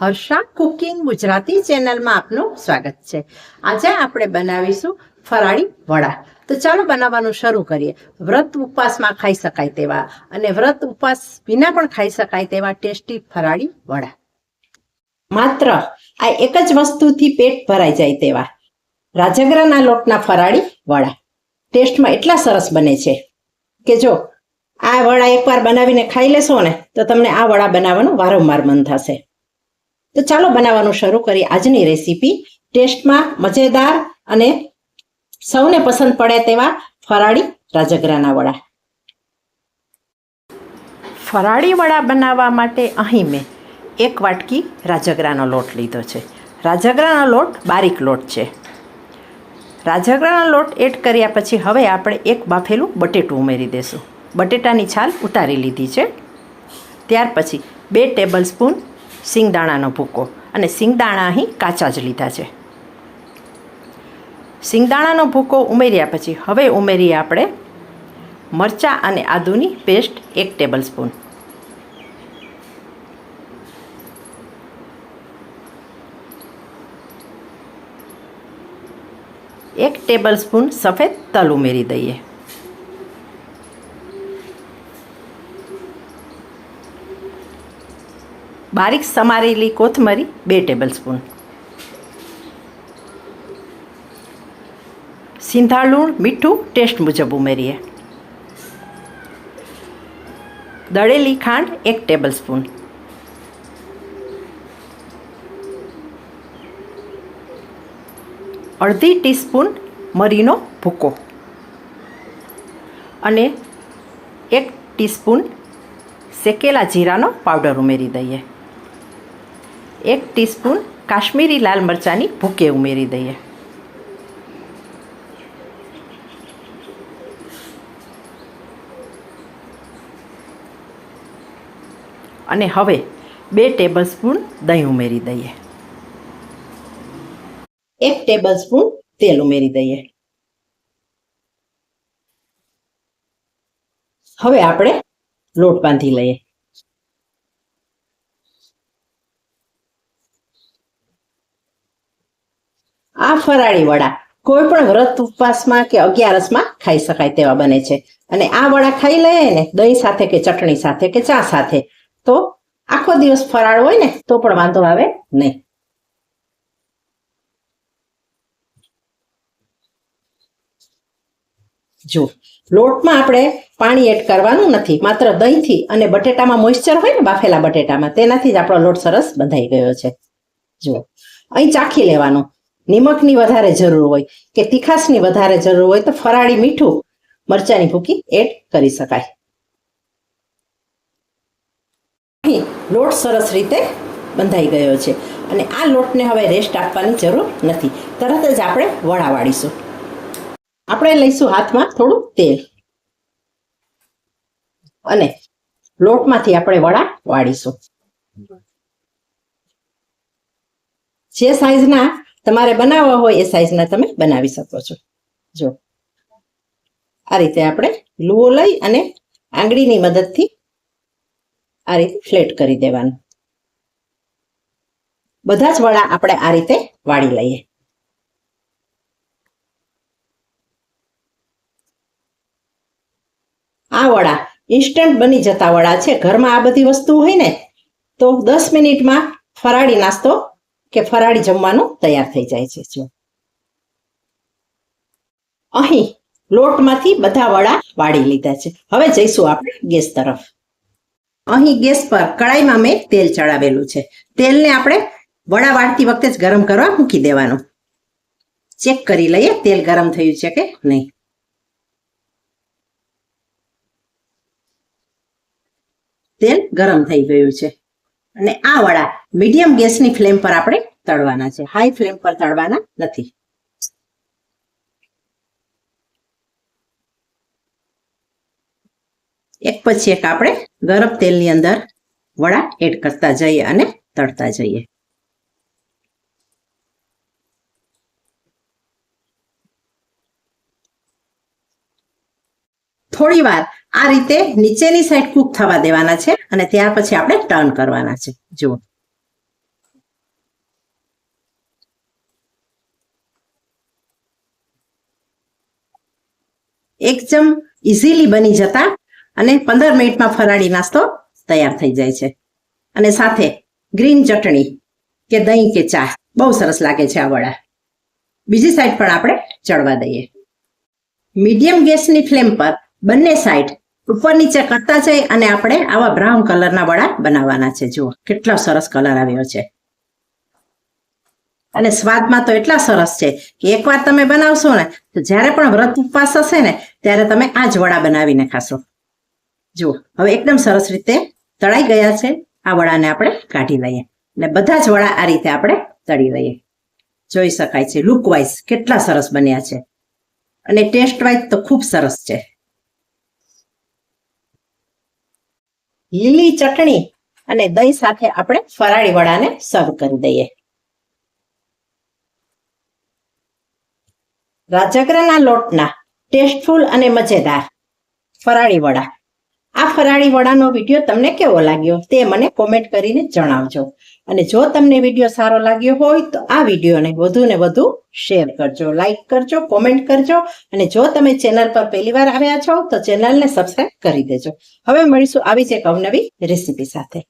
Harsha cooking Gujarati ચેનલમાં આપનું સ્વાગત છે. આજે આપણે બનાવીશું ફરાળી વડા. તો ચાલો બનાવવાનું શરૂ કરીએ. વ્રત ઉપવાસમાં ખાઈ શકાય તેવા અને વ્રત ઉપવાસ વિના પણ ખાઈ શકાય તેવા ટેસ્ટી ફરાળી વડા. માત્ર આ એક જ વસ્તુથી પેટ ભરાઈ જાય તેવા રાજગરાના લોટના ફરાળી વડા. ટેસ્ટમાં એટલા સરસ બને છે કે જો આ વડા એકવાર બનાવીને ખાઈ લેશો ને તો તમને આ વડા બનાવવાનું વારંવાર મન થશે. તો ચાલો બનાવવાનું શરૂ કરીએ આજની રેસીપી ટેસ્ટમાં મજેદાર અને સૌને પસંદ પડે તેવા ફરાળી રાજગરાના વડા. ફરાળી વડા બનાવવા માટે અહીં મેં એક વાટકી રાજગરાનો લોટ લીધો છે. રાજગરાનો લોટ બારીક લોટ છે. રાજગરાનો લોટ એડ કર્યા પછી હવે આપણે એક બાફેલું બટેટું ઉમેરી દઈશું બટેટાની છાલ ઉતારી લીધી છે. ત્યાર પછી બે ટેબલ સ્પૂન સિંગદાણાનો ભૂકો. અને સિંગદાણા અહીં કાચા જ લીધા છે. સિંગદાણાનો ભૂકો ઉમેર્યા પછી હવે ઉમેરીએ આપણે મરચાં અને આદુની પેસ્ટ એક ટેબલ સ્પૂન એક ટેબલ સ્પૂન સફેદ તલ ઉમેરી દઈએ. બારીક સમારેલી કોથમરી બે ટેબલ સ્પૂન લૂણ મીઠું ટેસ્ટ મુજબ ઉમેરીએ. દળેલી ખાંડ એક ટેબલ સ્પૂન અડધી ટીસ્પૂન મરીનો ભૂકો. અને એક ટીસ્પૂન શેકેલા જીરાનો પાવડર ઉમેરી દઈએ. એક ટીસ્પૂન કાશ્મીરી લાલ મરચાંની ભૂકે ઉમેરી દઈએ. અને હવે બે ટેબલ સ્પૂન દહીં ઉમેરી દઈએ. એક ટેબલ સ્પૂન તેલ ઉમેરી દઈએ. હવે આપણે લોટ બાંધી લઈએ. આ ફરાળી વડા કોઈ પણ વ્રત ઉપવાસમાં કે અગિયારસમાં ખાઈ શકાય તેવા બને છે. અને આ વડા ખાઈ લઈએ ને દહીં સાથે કે ચટણી સાથે કે ચા સાથે, તો આખો દિવસ ફરાળ હોય ને તો પણ વાંધો આવે નહીં. જો, લોટમાં આપણે પાણી એડ કરવાનું નથી, માત્ર દહીંથી અને બટેટામાં મોઇશ્ચર હોય ને બાફેલા બટેટામાં, તેનાથી જ આપણો લોટ સરસ બંધાઈ ગયો છે. જો, અહીં ચાખી લેવાનું. નિમકની વધારે જરૂર હોય કે તીખાશની વધારે જરૂર હોય તો ફરાળી મીઠું મરચાની ભૂકી એડ કરી શકાય. લોટ સરસ રીતે બંધાઈ ગયો છે અને આ લોટને હવે રેસ્ટ આપવાની જરૂર નથી. તરત જ આપણે વડા વાળીશું. આપણે લઈશું હાથમાં થોડું તેલ. અને લોટમાંથી આપણે વડા વાળીશું. જે સાઈઝના તમારે બનાવવા હોય એ સાઈઝના તમે બનાવી શકો છો. જો, આ રીતે આપણે લુઓ લઈ અને આંગળીની મદદથી આ રીતે ફ્લેટ કરી દેવાનું. બધા જ વડા આપણે આ રીતે વાળી લઈએ. આ વડા ઇન્સ્ટન્ટ બની જતા વડા છે. ઘરમાં આ બધી વસ્તુ હોય ને, તો દસ મિનિટમાં ફરાળી નાસ્તો કે ફરાળી જમવાનું તૈયાર થઈ જાય છે, જો. અહીં લોટમાંથી બધા વડા વાળી લીધા છે. હવે જઈશું આપણે ગેસ તરફ. અહીં ગેસ પર કડાઈમાં મેં તેલ ચડાવેલું છે. તેલને આપણે વડા વાળતી વખતે જ ગરમ કરવા મૂકી દેવાનું. ચેક કરી લઈએ તેલ ગરમ થયું છે કે નહીં. તેલ ગરમ થઈ ગયું છે. અને આ વડા મીડિયમ ગેસની ફ્લેમ પર આપણે તળવાના છે. હાઈ ફ્લેમ પર તળવાના નથી. એક પછી એક આપણે ગરમ તેલની અંદર વડા એડ કરતા જઈએ અને તળતા જઈએ. થોડી વાર આ રીતે નીચેની સાઈડ કુક થવા દેવાના છે અને ત્યાર પછી આપણે ટર્ન કરવાના છે. જુઓ. એકદમ ઇઝીલી બની જતા અને પંદર મિનિટમાં ફરાળી નાસ્તો તૈયાર થઈ જાય છે. અને સાથે ગ્રીન ચટણી કે દહીં કે ચા, બહુ સરસ લાગે છે આ વડા. બીજી સાઈડ પણ આપણે ચડવા દઈએ. મીડિયમ ગેસની ફ્લેમ પર બંને સાઈડ ઉપર નીચે કરતા જઈ અને આપણે આવા બ્રાઉન કલરના વડા બનાવવાના છે. જુઓ, કેટલો સરસ કલર આવ્યો છે. અને સ્વાદમાં તો એટલા સરસ છે કે એકવાર તમે બનાવશો ને, તો જ્યારે પણ વ્રત ઉપવાસ હશે ને, ત્યારે તમે આ જ વડા બનાવીને ખાશો. જુઓ, હવે એકદમ સરસ રીતે તળાઈ ગયા છે. આ વડાને આપણે કાઢી લઈએ. અને બધા જ વડા આ રીતે આપણે તળી લઈએ. જોઈ શકાય છે લુક વાઇઝ કેટલા સરસ બન્યા છે. અને ટેસ્ટ વાઇઝ તો ખૂબ સરસ છે. લીલી ચટણી અને દહીં સાથે આપણે ફરાળી વડાને સર્વ કરી દઈએ. રાજગરાના લોટના ટેસ્ટફુલ અને મજેદાર ફરાળી વડા. આ ફરાળી વડાનો વીડિયો તમને કેવો લાગ્યો તે મને કોમેન્ટ કરીને જણાવજો. અને જો તમને વીડિયો સારો લાગ્યો હોય તો આ વિડીયોને વધુ ને વધુ શેર કરજો લાઈક કરજો કોમેન્ટ કરજો. અને જો તમે ચેનલ પર પહેલી વાર આવ્યા છો તો ચેનલને સબસ્ક્રાઈબ કરી દેજો. હવે મળીશું આવી જ એક અવનવી રેસીપી સાથે.